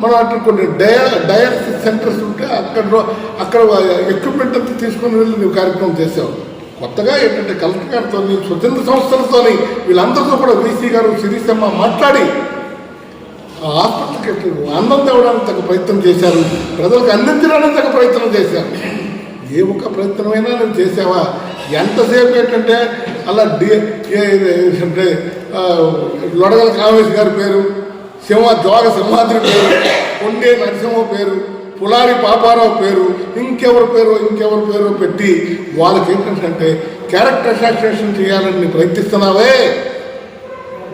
మనం అటు కొన్ని డయా డయాలసిస్ సెంటర్స్ ఉంటే అక్కడ అక్కడ ఎక్విప్మెంట్ అంతా తీసుకొని వెళ్ళి నువ్వు కార్యక్రమం చేసావు. కొత్తగా ఏంటంటే కలెక్టర్ గారితో స్వతంత్ర సంస్థలతో వీళ్ళందరితో కూడా వీసీ గారు శిరీషమ్మ మాట్లాడి హాస్పిటల్కి అందం తేవడానికి తగ్గ ప్రయత్నం చేశారు. ప్రజలకు అందించడానికి తగ్గ ప్రయత్నం చేశారు. ఏ ఒక్క ప్రయత్నమైనా నువ్వు చేసావా? ఎంతసేపు ఏంటంటే అలా డి అంటే లొడగల కామేశ్ గారి పేరు సింహ జోగ సింహాద్రి పేరు కొండే నరసింహ పేరు పులారి పాపారావు పేరు ఇంకెవరి పేరు ఇంకెవరి పేరు పెట్టి వాళ్ళకి ఏంటంటే క్యారెక్టర్ అసాసినేషన్ చేయాలని ప్రయత్నిస్తున్నావే.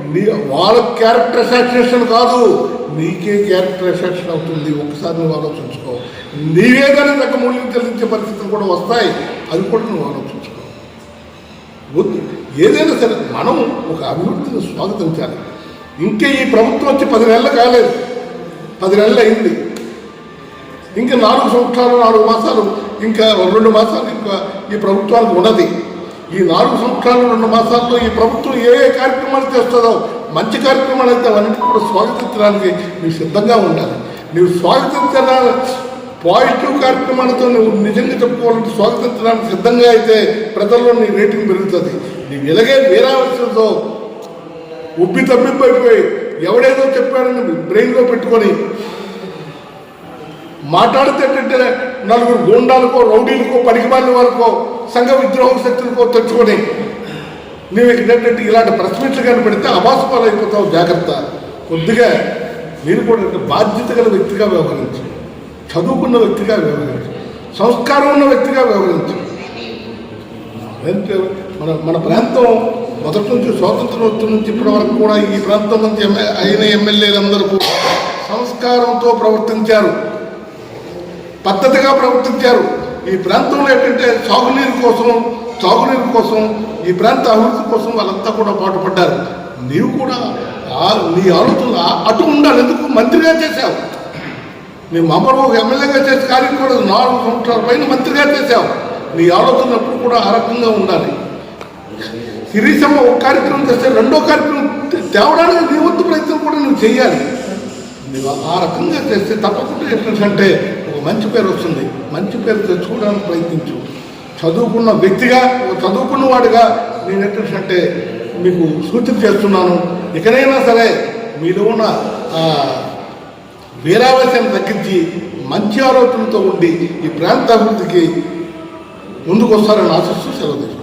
నీ వాళ్ళ క్యారెక్టర్ అసాసినేషన్ కాదు నీకే క్యారెక్టర్ అసాక్షన్ అవుతుంది. ఒకసారి నువ్వు ఆలోచించుకో. నీవే కానీ తగ్గ మూల్యం చెల్లించే పరిస్థితులు కూడా వస్తాయి. అది కూడా నువ్వు ఆలోచించుకో. ఏదైనా సరే మనం ఒక అభివృద్ధిని స్వాగతించాలి ఇంకా ఈ ప్రభుత్వం వచ్చి పది నెలలు కాలేదు. పది నెలలు అయింది. ఇంకా నాలుగు సంవత్సరాలు నాలుగు మాసాలు ఇంకా రెండు మాసాలు ఇంకా ఈ ప్రభుత్వానికి ఉన్నది. ఈ నాలుగు సంవత్సరాలు రెండు మాసాల్లో ఈ ప్రభుత్వం ఏ ఏ కార్యక్రమాలు చేస్తుందో మంచి కార్యక్రమాలు అయితే అవన్నిటి కూడా స్వాగతించడానికి నువ్వు సిద్ధంగా ఉండాలి. నువ్వు స్వాగతించిన పాజిటివ్ కార్యక్రమాలతో నువ్వు నిజంగా చెప్పుకోవాలంటే స్వాగతించడానికి సిద్ధంగా అయితే ప్రజల్లో నీ రేటింగ్ పెరుగుతుంది. నీవు ఇలాగే వీరావసరంతో ఉబ్బి తప్పిపోయిపోయి ఎవడేదో చెప్పాడని బ్రెయిన్లో పెట్టుకొని మాట్లాడితే ఏంటంటే నలుగురు గూండాలకో రౌడీలకో పనికిమాలిన వారికో సంఘ విద్రోహ శక్తులకో తెచ్చుకొని నువ్వు ఏంటంటే ఇలాంటి ప్రశ్నలు కనపడితే కానీ అయిపోతావు జాగ్రత్త. కొద్దిగా మీరు కూడా బాధ్యత గల వ్యక్తిగా వ్యవహరించు. చదువుకున్న వ్యక్తిగా వ్యవహరించు. సంస్కారం ఉన్న వ్యక్తిగా వ్యవహరించు. అంటే మన మన ప్రాంతం మొదటి నుంచి స్వాతంత్రోత్సవం నుంచి ఇప్పటి వరకు కూడా ఈ ప్రాంతం నుంచి అయిన ఎమ్మెల్యేలందరూ కూడా సంస్కారంతో ప్రవర్తించారు. పద్ధతిగా ప్రవర్తించారు. ఈ ప్రాంతంలో ఏంటంటే సాగునీరు కోసం సాగునీరు కోసం ఈ ప్రాంత అభివృద్ధి కోసం వాళ్ళంతా కూడా పాటుపడ్డారు. నీవు కూడా ఆ- నీ ఆలోచనలు అటు ఉండాలి. ఎందుకు? మంత్రిగా చేశావు. నీ మామూలు ఒక ఎమ్మెల్యేగా చేసే కార్యం కూడా నాలుగు సంవత్సరాల పైన మంత్రిగా చేశావు. నీ ఆలోచన ఎప్పుడు కూడా ఆ రకంగా ఉండాలి. శిరీషమ్మ ఒక కార్యక్రమం చేస్తే రెండో కార్యక్రమం తేవడానికి నీ వంతు ప్రయత్నం కూడా నువ్వు చేయాలి. నువ్వు ఆ రకంగా చేస్తే తప్పకుండా ఏంటంటే ఒక మంచి పేరు వస్తుంది. మంచి పేరు తెచ్చుకోవడానికి ప్రయత్నించు. చదువుకున్న వ్యక్తిగా చదువుకున్న వాడిగా నేను ఏంటంటే మీకు సూచన చేస్తున్నాను. ఇకనైనా సరే మీలో ఉన్న వీరావేశాన్ని తగ్గించి మంచి ఆలోచనతో ఉండి ఈ ప్రాంత అభివృద్ధికి ముందుకు వస్తారని ఆశిస్తూ సెలవు తీసుకుంటాను